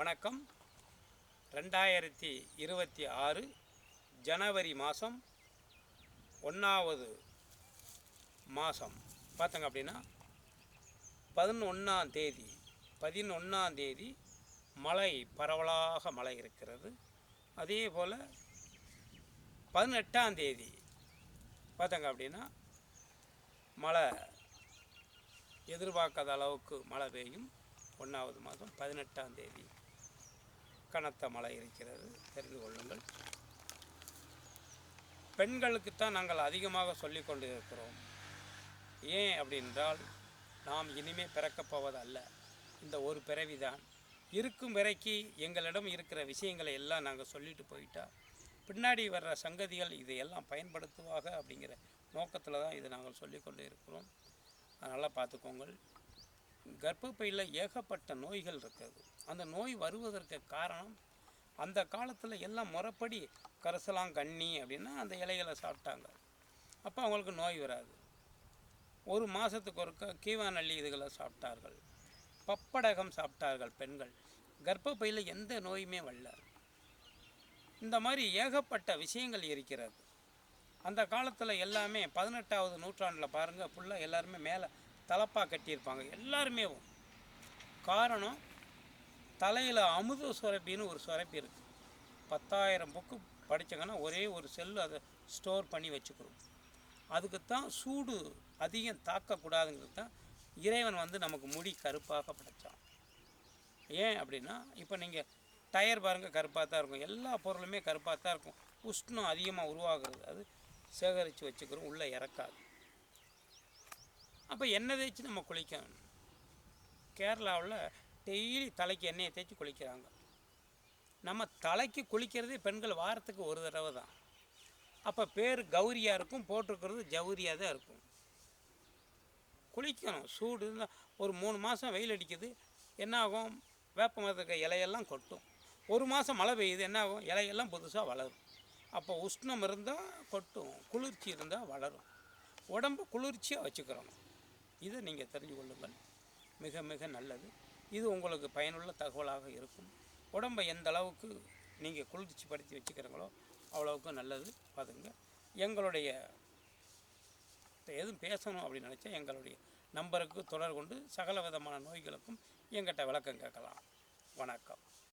வணக்கம். ரெண்டாயிரத்தி இருபத்தி ஆறு ஜனவரி மாதம் ஒன்றாவது மாதம். பார்த்தங்க அப்படின்னா பதினொன்றாம் தேதி பதினொன்றாம் தேதி மழை பரவலாக மழை இருக்கிறது. அதே போல் பதினெட்டாம் தேதி பார்த்தங்க அப்படின்னா மழை எதிர்பார்க்காத அளவுக்கு மழை பெய்யும். ஒன்றாவது மாதம் பதினெட்டாம் தேதி. கனத்த மழை இருக்கிறது. தெரிந்து கொள்ளுங்கள். பெண்களுக்குத்தான் நாங்கள் அதிகமாக சொல்லி கொண்டு இருக்கிறோம் ஏன் அப்படின்றால் நாம் இனிமே பிறக்கப் போவதல்ல. இந்த ஒரு பிறவிதான். இருக்கும் வரைக்கு எங்களிடம் இருக்கிற விஷயங்களை எல்லாம் நாங்கள் சொல்லிட்டு போயிட்டா பின்னாடி வர்ற சங்கதிகள் இதையெல்லாம் பயன்படுத்துவாக அப்படிங்கிற நோக்கத்தில் தான் இதை நாங்கள் சொல்லிக்கொண்டு இருக்கிறோம் அதனால் பார்த்துக்கோங்கள். கர்ப்பப்பையில் ஏகப்பட்ட நோய்கள் இருக்குது. அந்த நோய் வருவதற்கு காரணம் அந்த காலத்தில் எல்லாம் முறைப்படி கரசலாங்கண்ணி அப்படின்னா அந்த இலைகளை சாப்பிட்டாங்க. அப்போ அவங்களுக்கு நோய் வராது. ஒரு மாதத்துக்கு ஒருக்க கீவானள்ளி இதுகளை சாப்பிட்டார்கள். பப்படகம் சாப்பிட்டார்கள் பெண்கள். கர்ப்பப்பையில் எந்த நோயுமே வரல. இந்த மாதிரி ஏகப்பட்ட விஷயங்கள் இருக்கிறது. அந்த காலத்தில் எல்லாமே பதினெட்டாவது நூற்றாண்டில் பாருங்கள் ஃபுல்லாக எல்லாருமே மேலே தலப்பாக கட்டியிருப்பாங்க. எல்லாருமே காரணம் தலையில் அமுத சுரப்பின்னு ஒரு சுரப்பி இருக்குது பத்தாயிரம் புக்கு படித்தாங்கன்னா ஒரே ஒரு செல்லு அதை ஸ்டோர் பண்ணி வச்சுக்கிறோம். அதுக்கு தான் சூடு அதிகம் தாக்கக்கூடாதுங்கிறது தான் இறைவன் வந்து நமக்கு முடி கருப்பாக படைச்சான். ஏன் அப்படின்னா இப்போ நீங்கள் டயர் பாருங்கள் கருப்பாக தான் இருக்கும். எல்லா பொருளுமே கருப்பாக தான் இருக்கும். உஷ்ணம் அதிகமாக உருவாகிறது அது சேகரித்து வச்சுக்கிறோம் உள்ளே இறக்காது. அப்போ எண்ணெய் தேய்ச்சி நம்ம குளிக்கணும். கேரளாவில் டெய்லி தலைக்கு எண்ணெயை தேய்ச்சி குளிக்கிறாங்க. நம்ம தலைக்கு குளிக்கிறதே பெண்கள் வாரத்துக்கு ஒரு தடவை தான். அப்போ பேர் கௌரியாக இருக்கும் போட்டிருக்கிறது ஜவுரியாக தான் இருக்கும். குளிக்கணும் சூடு இருந்தால் ஒரு மூணு மாதம் வெயில் அடிக்குது என்ன ஆகும்? வேப்ப மரத்துக்கு இலையெல்லாம் கொட்டும். ஒரு மாதம் மழை பெய்யுது என்ன ஆகும்? இலையெல்லாம் புதுசாக வளரும். அப்போ உஷ்ணம் இருந்தால் கொட்டும் குளிர்ச்சி இருந்தால் வளரும். உடம்பு குளிர்ச்சியாக வச்சுக்கிறோம் இதை நீங்கள் தெரிஞ்சு கொள்ளுங்கள். மிக மிக நல்லது. இது உங்களுக்கு பயனுள்ள தகவலாக இருக்கும். உடம்பை எந்த அளவுக்கு நீங்கள் குளிர்ச்சி படுத்தி வச்சுக்கிறீங்களோ அவ்வளவுக்கு நல்லது. பார்த்துங்க எங்களுடைய எதுவும் பேசணும் அப்படின்னு நினச்சா எங்களுடைய நம்பருக்கு தொடர்பு கொண்டு சகல விதமான நோய்களுக்கும் எங்கிட்ட விளக்கம் கேட்கலாம். வணக்கம்.